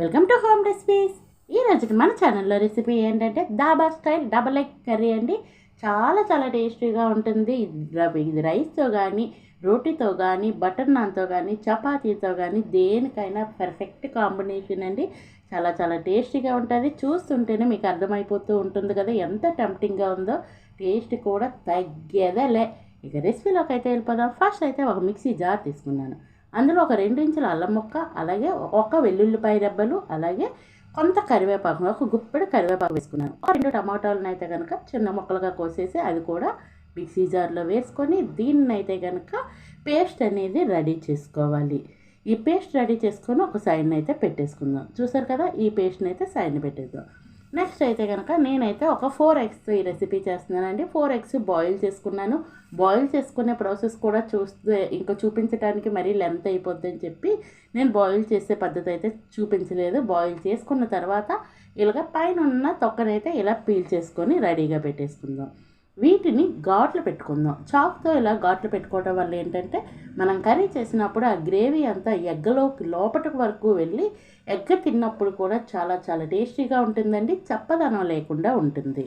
Welcome to home recipes ఈ రోజుకి మన ఛానల్లో రెసిపీ ఏంటంటే dhaba style double egg curry అండి. చాలా చాలా టేస్టీగా ఉంటుంది. ఇది రైస్తో కానీ రోటీతో కానీ బటర్ నాన్తో కానీ చపాతీతో కానీ దేనికైనా పర్ఫెక్ట్ కాంబినేషన్ అండి. చాలా చాలా టేస్టీగా ఉంటుంది. చూస్తుంటేనే మీకు అర్థమైపోతూ ఉంటుంది కదా ఎంత టెంప్టింగ్గా ఉందో. టేస్ట్ కూడా తగ్గేదేలే. ఇక రెసిపీలోకి అయితే వెళ్ళిపోదాం. ఫస్ట్ అయితే ఒక మిక్సీ జార్ తీసుకున్నాను. అందులో ఒక రెండు ఇంచుల అల్లం ముక్క అలాగే ఒక వెల్లుల్లిపాయ రెబ్బలు అలాగే కొంత కరివేపాకు ఒక గుప్పెడు కరివేపాకు వేసుకున్నాను. ఒక రెండు టమాటాలను అయితే కనుక చిన్న ముక్కలుగా కోసేసి అది కూడా మిక్సీ జార్లో వేసుకొని దీన్ని అయితే కనుక పేస్ట్ అనేది రెడీ చేసుకోవాలి. ఈ పేస్ట్ రెడీ చేసుకొని ఒక సైడ్ని అయితే పెట్టేసుకుందాం. చూసారు కదా ఈ పేస్ట్ని అయితే సైడ్ని పెట్టేద్దాం. నెక్స్ట్ అయితే కనుక నేనైతే ఒక ఫోర్ ఎగ్స్ ఈ రెసిపీ చేస్తున్నానండి. ఫోర్ ఎగ్స్ బాయిల్ చేసుకున్నాను. బాయిల్ చేసుకునే ప్రాసెస్ కూడా చూస్తే ఇంకా చూపించడానికి మరీ లెంత్ అయిపోద్ది అని చెప్పి నేను బాయిల్ చేసే పద్ధతి అయితే చూపించలేదు. బాయిల్ చేసుకున్న తర్వాత ఇలాగ పైన ఉన్న తొక్కనైతే ఇలా పీల్ చేసుకొని రెడీగా పెట్టేసుకుందాం. వీటిని ఘాట్లు పెట్టుకుందాం. చాక్తో ఇలా ఘాట్లు పెట్టుకోవడం వల్ల ఏంటంటే మనం కర్రీ చేసినప్పుడు ఆ గ్రేవీ అంతా ఎగ్గలోకి లోపటి వరకు వెళ్ళి ఎగ్గ తిన్నప్పుడు కూడా చాలా చాలా టేస్టీగా ఉంటుందండి. చప్పదనం లేకుండా ఉంటుంది.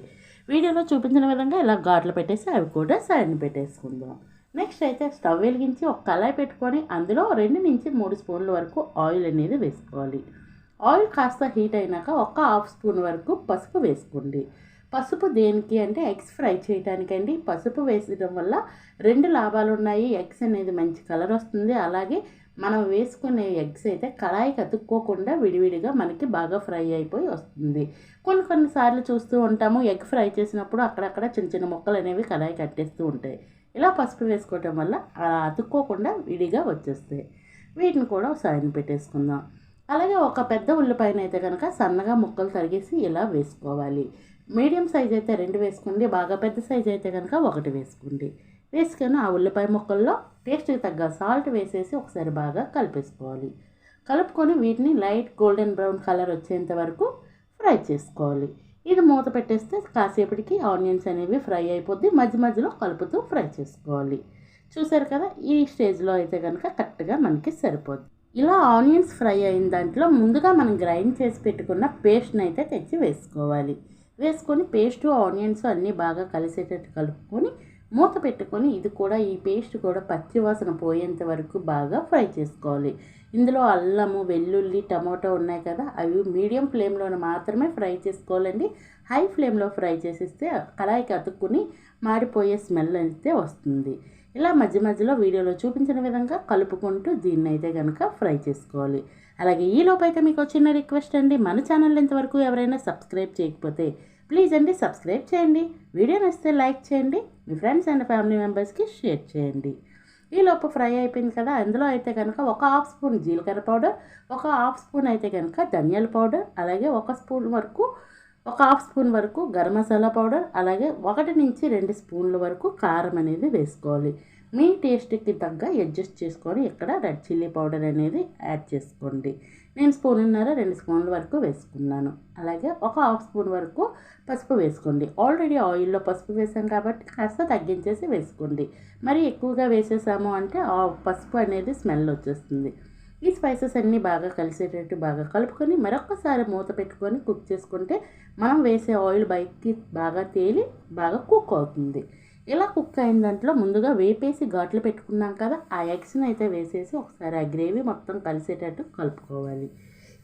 వీడియోలో చూపించిన విధంగా ఇలా ఘాట్లు పెట్టేసి అవి కూడా సైడ్ని పెట్టేసుకుందాం. నెక్స్ట్ అయితే స్టవ్ వెలిగించి ఒక కళాయి పెట్టుకొని అందులో రెండు నుంచి మూడు స్పూన్ల వరకు ఆయిల్ అనేది వేసుకోవాలి. ఆయిల్ కాస్త హీట్ అయినాక ఒక హాఫ్ స్పూన్ వరకు పసుపు వేసుకోండి. పసుపు దేనికి అంటే ఎగ్స్ ఫ్రై చేయడానికండి పసుపు వేసడం వల్ల రెండు లాభాలు ఉన్నాయి. ఎగ్స్ అనేది మంచి కలర్ వస్తుంది. అలాగే మనం వేసుకునే ఎగ్స్ అయితే కళాయికి అతుక్కోకుండా విడివిడిగా మనకి బాగా ఫ్రై అయిపోయి వస్తుంది. కొన్ని కొన్నిసార్లు చూస్తూ ఉంటాము ఎగ్ ఫ్రై చేసినప్పుడు అక్కడక్కడ చిన్న చిన్న ముక్కలు అనేవి కళాయి కట్టేస్తూ ఉంటాయి. ఇలా పసుపు వేసుకోవటం వల్ల అలా అతుక్కోకుండా విడిగా వచ్చేస్తాయి. వీటిని కూడా సైన్ పెట్టేసుకుందాం. అలాగే ఒక పెద్ద ఉల్లిపాయన అయితే కనుక సన్నగా ముక్కలు తరిగేసి ఇలా వేసుకోవాలి. మీడియం సైజ్ అయితే రెండు వేసుకోండి బాగా పెద్ద సైజ్ అయితే కనుక ఒకటి వేసుకోండి. వేసుకొని ఆ ఉల్లిపాయ ముక్కల్లో టేస్ట్కి తగ్గ సాల్ట్ వేసేసి ఒకసారి బాగా కలిపేసుకోవాలి. కలుపుకొని వీటిని లైట్ గోల్డెన్ బ్రౌన్ కలర్ వచ్చేంత వరకు ఫ్రై చేసుకోవాలి. ఇది మూత పెట్టేస్తే కాసేపటికి ఆనియన్స్ అనేవి ఫ్రై అయిపోద్ది మధ్య మధ్యలో కలుపుతూ ఫ్రై చేసుకోవాలి. చూసారు కదా ఈ స్టేజ్లో అయితే కనుక కరెక్ట్గా మనకి సరిపోద్ది. ఇలా ఆనియన్స్ ఫ్రై అయిన దాంట్లో ముందుగా మనం గ్రైండ్ చేసి పెట్టుకున్న పేస్ట్ని అయితే తెచ్చి వేసుకోవాలి. వేసుకొని పేస్ట్ ఆనియన్స్ అన్నీ బాగా కలిసేటట్టు కలుపుకొని మూత పెట్టుకొని ఇది కూడా ఈ పేస్ట్ కూడా పచ్చివాసన పోయేంత వరకు బాగా ఫ్రై చేసుకోవాలి. ఇందులో అల్లము వెల్లుల్లి టమాటో ఉన్నాయి కదా అవి మీడియం ఫ్లేమ్లో మాత్రమే ఫ్రై చేసుకోవాలండి. హై ఫ్లేమ్లో ఫ్రై చేసేస్తే కళాయికి అతుక్కుని మాడిపోయే స్మెల్ అయితే వస్తుంది. ఇలా మధ్య మధ్యలో వీడియోలో చూపించిన విధంగా కలుపుకుంటూ దీన్ని అయితే కనుక ఫ్రై చేసుకోవాలి. అలాగే ఈ లోపైతే మీకు చిన్న రిక్వెస్ట్ అండి. మన ఛానల్ ఇంతవరకు ఎవరైనా సబ్స్క్రైబ్ చేయకపోతే ప్లీజ్ అండి సబ్స్క్రైబ్ చేయండి. వీడియో నచ్చితే లైక్ చేయండి. మీ ఫ్రెండ్స్ అండ్ ఫ్యామిలీ మెంబర్స్కి షేర్ చేయండి. ఈ లోపు ఫ్రై అయిపోయింది కదా అందులో అయితే కనుక ఒక హాఫ్ స్పూన్ జీలకర్ర పౌడర్ ఒక హాఫ్ స్పూన్ అయితే కనుక ధనియాల పౌడర్ అలాగే ఒక స్పూన్ వరకు ఒక హాఫ్ స్పూన్ వరకు గరం మసాలా పౌడర్ అలాగే ఒకటి నుంచి రెండు స్పూన్ల వరకు కారం అనేది వేసుకోవాలి. మీ టేస్ట్కి తగ్గ అడ్జస్ట్ చేసుకొని ఇక్కడ రెడ్ చిల్లీ పౌడర్ అనేది యాడ్ చేసుకోండి. నేను స్పూన్నర రెండు స్పూన్ల వరకు వేసుకున్నాను. అలాగే ఒక హాఫ్ స్పూన్ వరకు పసుపు వేసుకోండి. ఆల్రెడీ ఆయిల్లో పసుపు వేసాం కాబట్టి కాస్త తగ్గించేసి వేసుకోండి. మరి ఎక్కువగా వేసేసాము అంటే ఆ పసుపు అనేది స్మెల్ వచ్చేస్తుంది. ఈ స్పైసెస్ అన్నీ బాగా కలిసేటట్టు బాగా కలుపుకొని మరొకసారి మూత పెట్టుకొని కుక్ చేసుకుంటే మనం వేసే ఆయిల్ బయటికి బాగా తేలి బాగా కుక్ అవుతుంది. ఇలా కుక్ అయిన దాంట్లో ముందుగా వేపేసి ఘాట్లు పెట్టుకున్నాం కదా ఆ ఎగ్స్ని అయితే వేసేసి ఒకసారి ఆ గ్రేవీ మొత్తం కలిసేటట్టు కలుపుకోవాలి.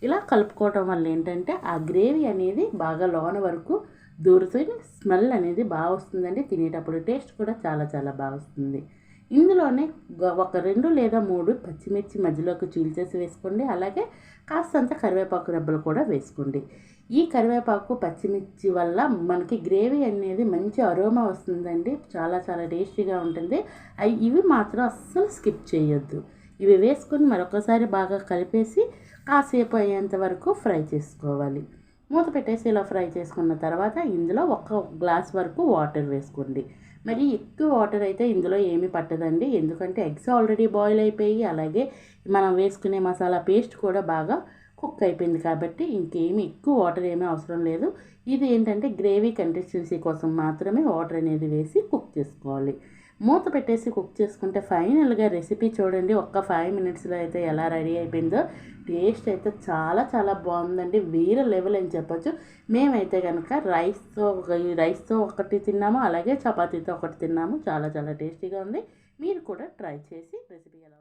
ఇలా కలుపుకోవటం వల్ల ఏంటంటే ఆ గ్రేవీ అనేది బాగా లోన వరకు దూరుతుంది స్మెల్ అనేది బాగా వస్తుందండి తినేటప్పుడు టేస్ట్ కూడా చాలా చాలా బాగా వస్తుంది. ఇందులోనే ఒక రెండు లేదా మూడు పచ్చిమిర్చి మధ్యలోకి చీల్చేసి వేసుకోండి. అలాగే కాస్తంత కరివేపాకు రెబ్బలు కూడా వేసుకోండి. ఈ కరివేపాకు పచ్చిమిర్చి వల్ల మనకి గ్రేవీ అనేది మంచి అరోమా వస్తుందండి. చాలా చాలా టేస్టీగా ఉంటుంది. అవి ఇవి మాత్రం అస్సలు స్కిప్ చేయొద్దు. ఇవి వేసుకొని మరొకసారి బాగా కలిపేసి కాసేపు అయ్యేంత వరకు ఫ్రై చేసుకోవాలి. మూత పెట్టేసి ఇలా ఫ్రై చేసుకున్న తర్వాత ఇందులో ఒక గ్లాస్ వరకు వాటర్ వేసుకోండి. మరి ఎక్కువ వాటర్ అయితే ఇందులో ఏమీ పట్టదండి. ఎందుకంటే ఎగ్స్ ఆల్రెడీ బాయిల్ అయిపోయి అలాగే మనం వేసుకునే మసాలా పేస్ట్ కూడా బాగా కుక్ అయిపోయింది కాబట్టి ఇంకేమి ఎక్కువ వాటర్ ఏమీ అవసరం లేదు. ఇది ఏంటంటే గ్రేవీ కన్సిస్టెన్సీ కోసం మాత్రమే వాటర్ అనేది వేసి కుక్ చేసుకోవాలి. మూత పెట్టేసి కుక్ చేసుకుంటే ఫైనల్గా రెసిపీ చూడండి. ఒక్క ఫైవ్ మినిట్స్లో అయితే ఎలా రెడీ అయిపోయిందో. టేస్ట్ అయితే చాలా చాలా బాగుందండి. వేరే లెవెల్ అని చెప్పొచ్చు. మేమైతే కనుక రైస్తో రైస్తో ఒకటి తిన్నాము అలాగే చపాతీతో ఒకటి తిన్నాము. చాలా చాలా టేస్టీగా ఉంది. మీరు కూడా ట్రై చేసి రెసిపీ ఎలా